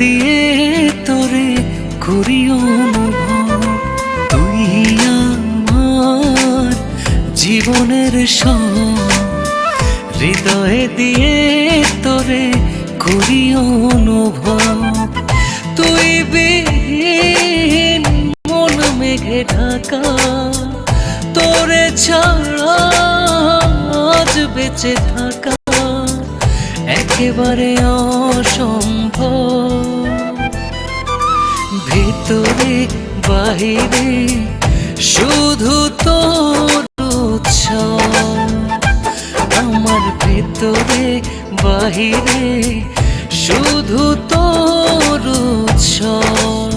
দিয়ে তোরে করি অনুভব। তুই আমার জীবনের সব। হৃদয়ে দিয়ে তোরে করি অনুভব। তুই বিহীন মন মেঘে ঢাকা। তোরে ছাড়া আজ বেঁচে থাকা। একেবারে অসম্ভব। ভিতরে বাহিরে শুধু তোর আমার ভিতরে বাহিরে শুধু তোর উৎসব।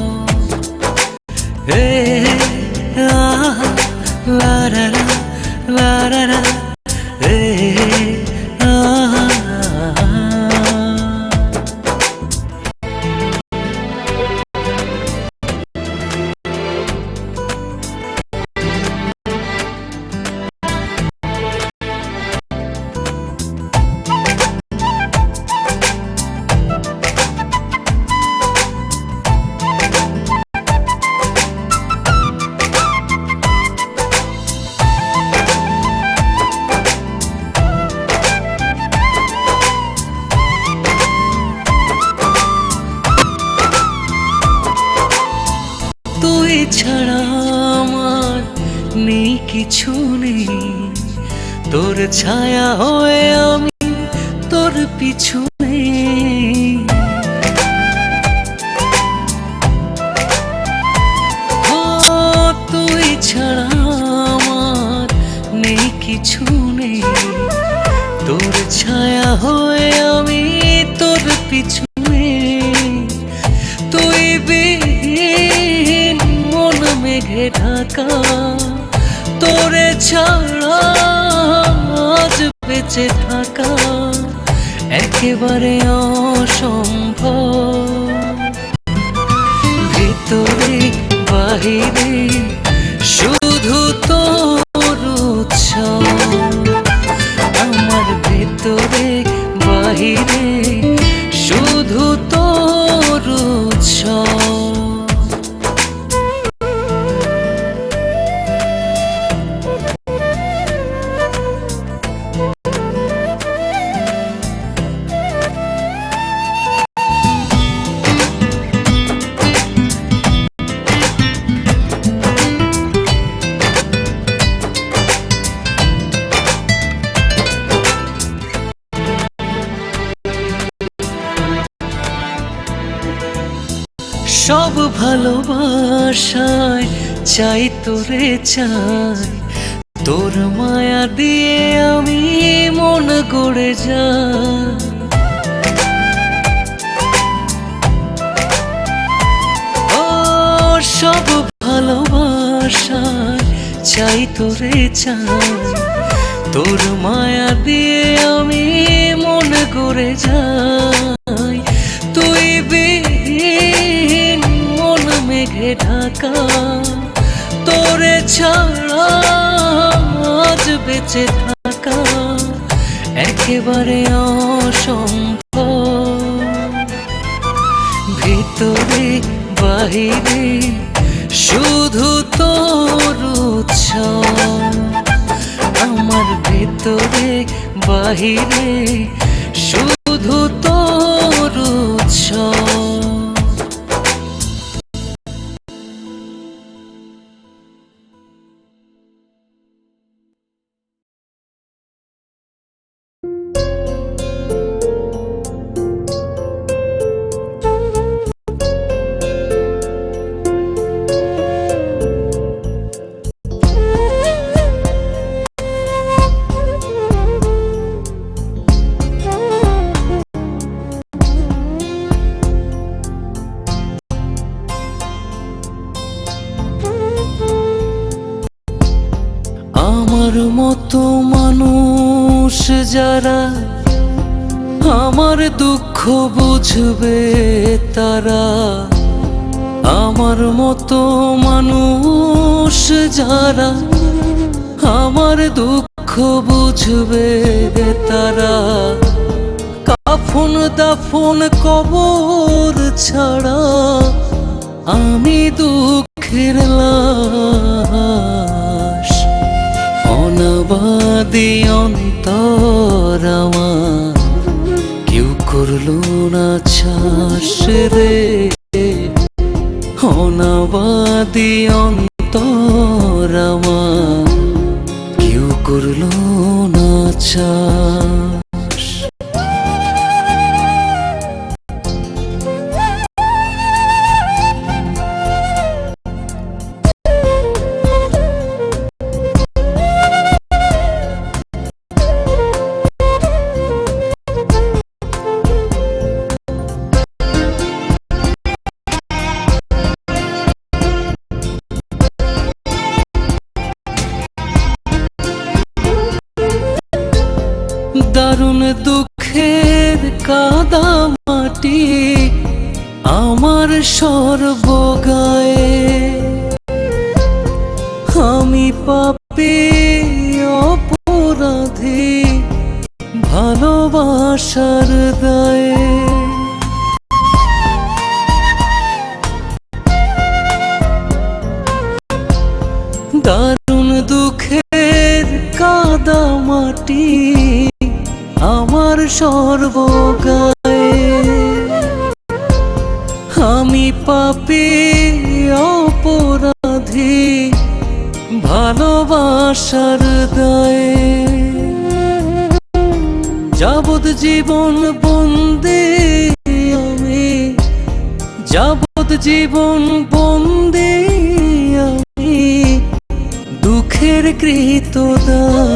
পিছু বাহিরে চাই, তোরে চাই। তোর মায়া দিয়ে আমি মন গড়ে যাই। সব ভালোবাসায় চাই, তোরে চাই। তোর মায়া দিয়ে আমি মন গড়ে যাই। তুই বিহীন মন মেঘে ঢাকা। তোরে ছাড়া আজ বেঁচে থাকা একেবারে অসম্ভব। ভিতরে বাহিরে শুধু তোর আমার ভিতরে বাহিরে মানুষ যারা আমার দুঃখ বুঝবে তারা আমার মতো মানুষ যারা আমার দুঃখ বুঝবে তারা কাফন দাফন কবর ছাড়া আমি দুঃখের লাশ। অনাবাদি অন্তর ছাস রে অনাবাদি অন্তর আমার। কেউ করল না ছাস অপরাধী ভালোবাসার দায়ে। দারুণ দুঃখের কাদা মাটি আমার সর্বগায়ে। আমি পাপি অপরাধী ভালোবাসার দায়ে। যাবত জীবন বন্দে আমি যাবত জীবন বন্দে আমি দুঃখের কৃতদাস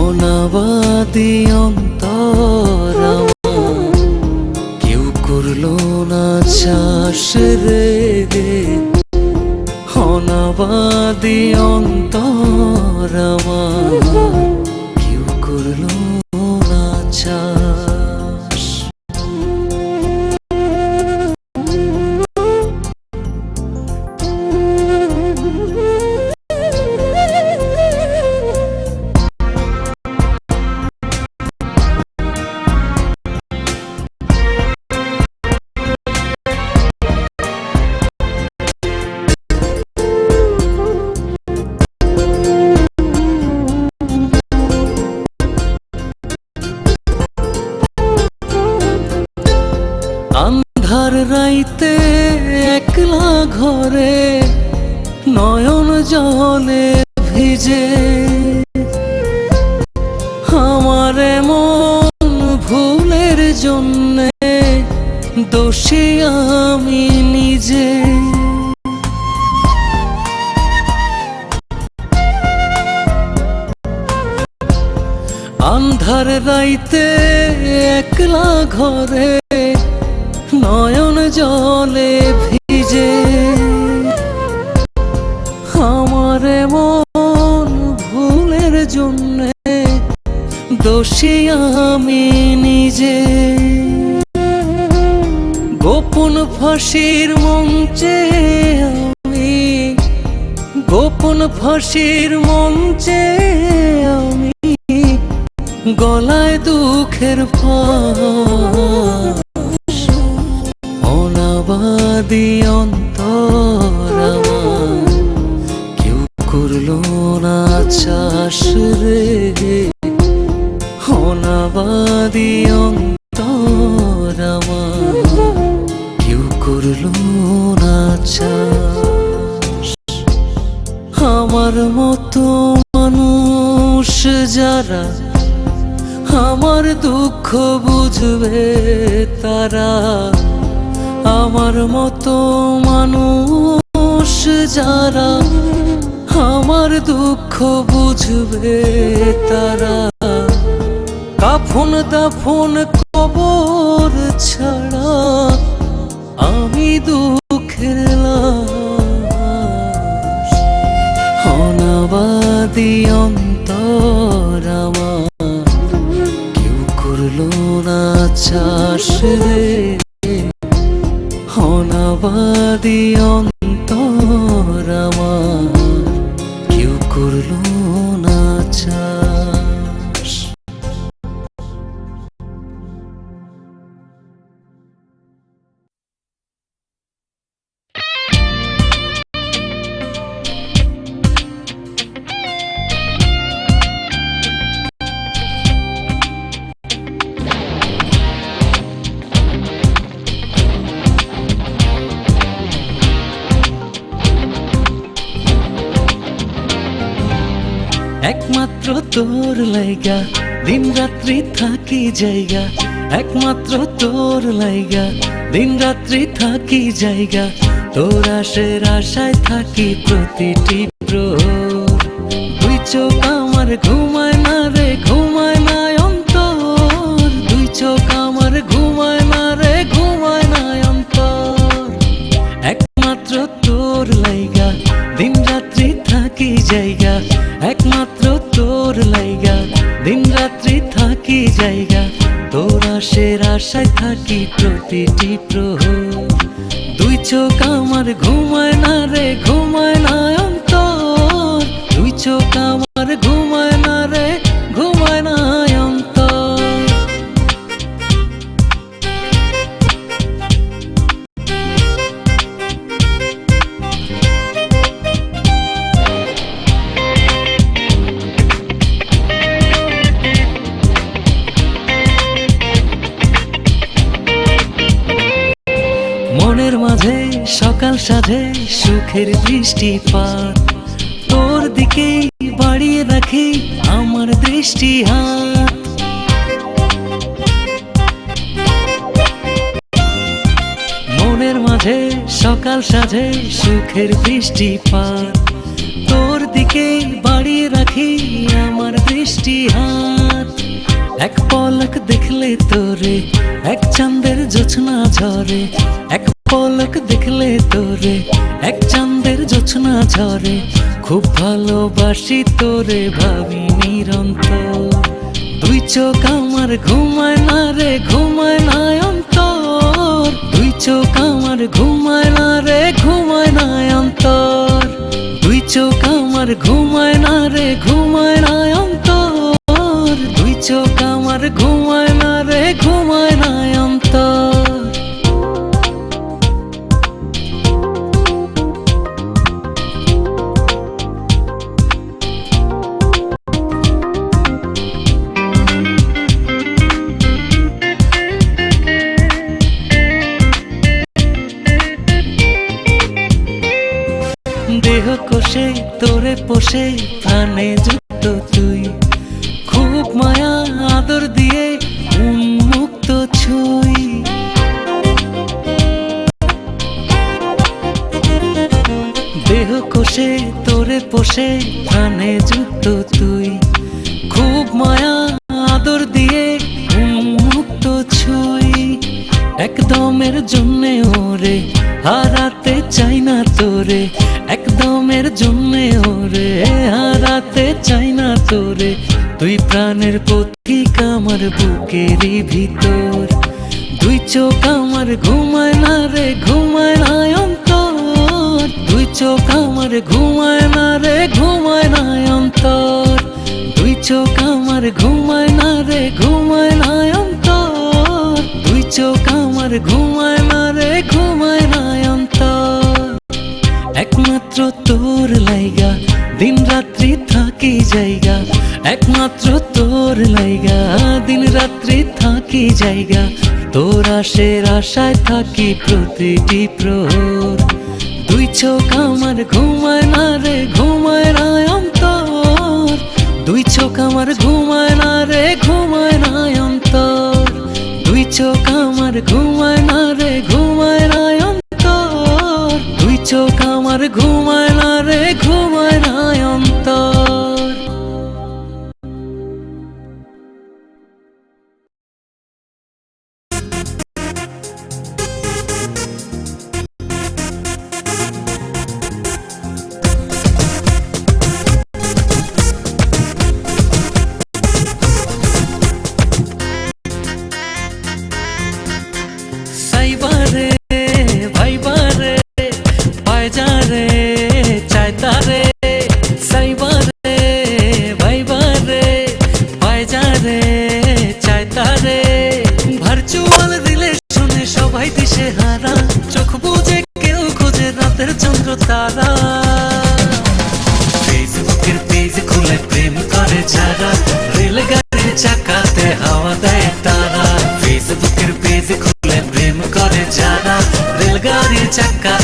অনাবাদি অন্তর রাইতে একলা ঘরে নয়ন জলে ভিজে আমার মন ভুলের জন্যে দোষী আমি নিজে। আন্ধার রাইতে একলা ঘরে জলে ভিজে আমার মন ভুলের জন্যে দোষী আমি নিজে। গোপন ফাঁসির মঞ্চে আমি, গোপন ফাঁসির মঞ্চে আমি গলায় দুঃখের ফাঁস অনাবাদি অন্তর আমার। কেউ করল না চাষ রে। অনাবাদি অন্তর কেউ করল না চাষ আমার মতো মানুষ যারা আমার দুঃখ বুঝবে তারা আমার মতো মানুষ যারা আমার দুঃখ বুঝবে তারা কাফন দাফন কবর ছাড়া আমি দুঃখের অনাবাদি অন্তর আমার। কেউ করল না চাষ রে। অনাবাদি লাইগা দিন রাত্রি থাকি জায়গা, একমাত্র তোর লাইগা। দিন রাত্রি থাকি জায়গা, তোর আশের আশায় থাকি প্রতিটি প্রো দুই আমার ঘুমায় থাকি প্রতিটি প্রহ দুই চোখ আমার ঘুমায় সকাল সাধে সুখের দৃষ্টি পার তোর দিকে বাড়িয়ে রাখি আমার দৃষ্টি হাত মনের মাঝে সকাল সাধে সুখের দৃষ্টি পার তোর দিকে বাড়িয়ে রাখি আমার দৃষ্টি হাত এক পলক দেখলে তোরে, এক চাঁদের জোছনা ঝরে, এক পলক দেখলে তোরে, এক চাঁদের জোছনা ঝরে। খুব ভালোবাসি তোরে ভাবি নিরন্তর। দুই চোখ আমার ঘুমায় না রে, ঘুমায় না অন্তর। দুই চোখ আমার ঘুমায় না রে, ঘুমায় না অন্তর। দুই চোখ আমার ঘুমায় না রে, ঘুমায় না অন্তর। দুই চোখ আমার ঘুমায় না রে, ঘুমায় না অন্তর। দেহ কোষে, তোরে পোষে, প্রাণে যুক্ত তুই। খুব মায়া আদর দিয়ে উন্মুক্ত ছুই। দেহ কোষে, তোরে পোষে, প্রাণে যুক্ত তুই। খুব মায়া আদর দিয়ে উন্মুক্ত ছুই। একদমের জন্যে ওরে, হারাতে চাই না তোরে। জন্যে ওরে, হারাতে চাই না তোরে। তুই প্রাণের পথিক আমার বুকেরই ভিতর। দুই চোখ আমার ঘুমায় না রে, ঘুমায় না অন্তর। দুই চোখ আমার ঘুমায় না রে, ঘুমায় না অন্তর। দুই চোখ আমার ঘুমায় না রে, ঘুমায় না অন্তর। দুই চোখ আমার ঘুমায় না রে, ঘুমায় না অন্তর। একমাত্র তোর লাইগা দিন রাত্রি থাকি জায়গা, একমাত্র তোর লাইগা। দিন রাত্রি থাকি জায়গা, তোর আশের আশায় থাকি প্রতিটি প্রহর। দুই চোখ আমার ঘুমায় না রে, ঘুমায় না অন্তর। দুই চোখ আমার ঘুমায় না রে, ঘুমায় না অন্তর। দুই চোখ আমার ঘুমায় না চোখ আমার ঘুমায় না রে ঘুমায় না সবাই দিশে হারা চোখ বুঝে কেউ খোঁজে রাতের চন্দ্র তারা। ফেসবুকের পেজ খুলে প্রেম করে যারা, রেলগাড়ির চাকাতে হাওয়া দেয় তারা। ফেসবুকের পেজ খুলে প্রেম করে যারা, রেলগাড়ির চাকাতে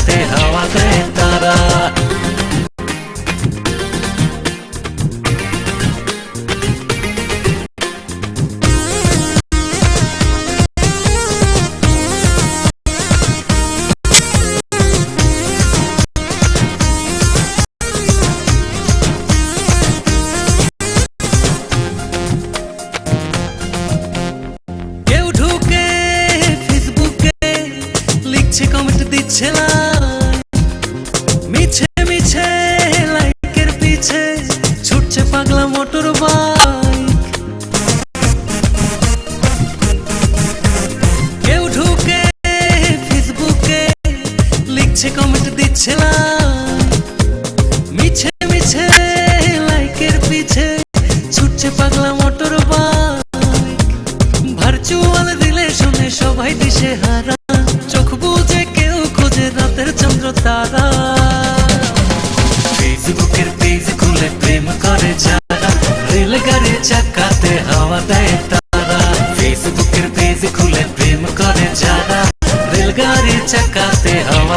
ছিলাম।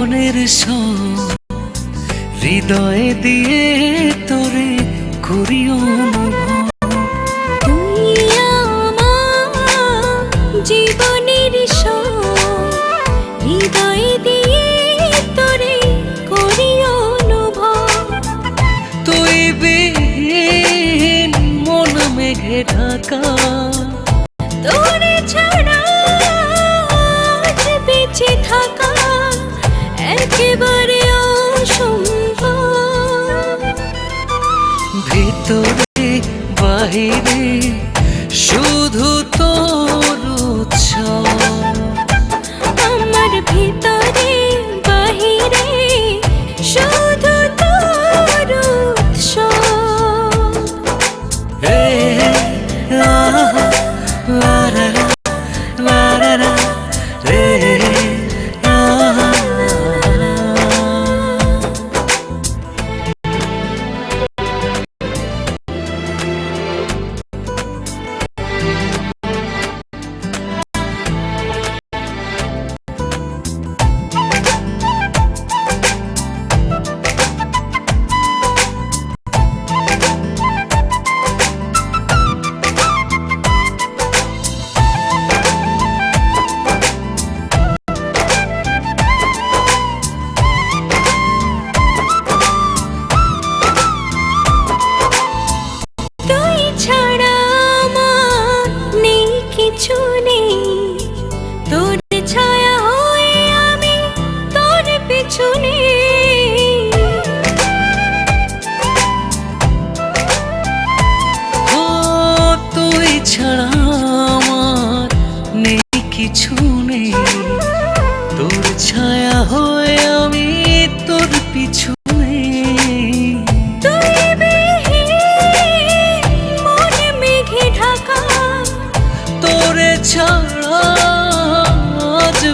মনের সৃদয় দিয়ে তোরে করিও না। একেবারে অসম্ভব। ভিতরে বাহিরে ছায়া হয়ে আমি তোর পিছু ছাড়া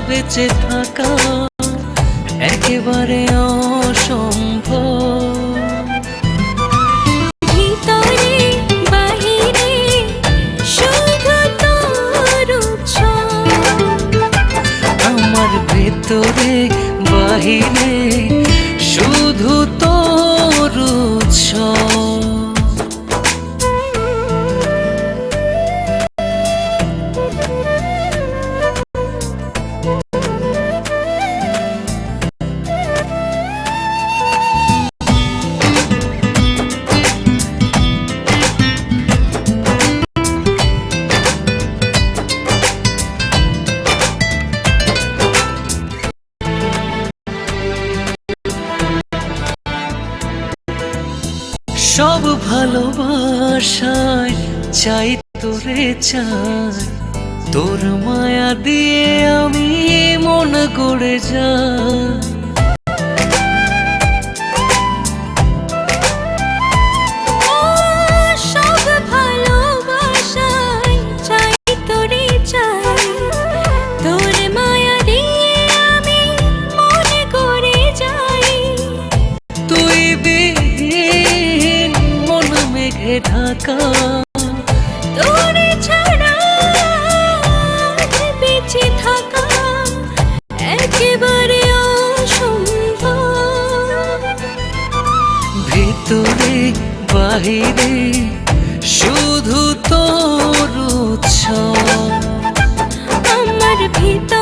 বেঁচে থাকা। একেবারে ভেতরে বাহিরে শুধু তোর উৎসব। ভালোবাসায় চাই তোরে চাই। তোর মায়া দিয়ে আমি মন করে যাই। ঢাকা। তোরে ছাড়া বেঁচে থাকা একেবারে অসম্ভব। ভিতরে বাহিরে শুধু তোর উৎসব। আমার ভিতরে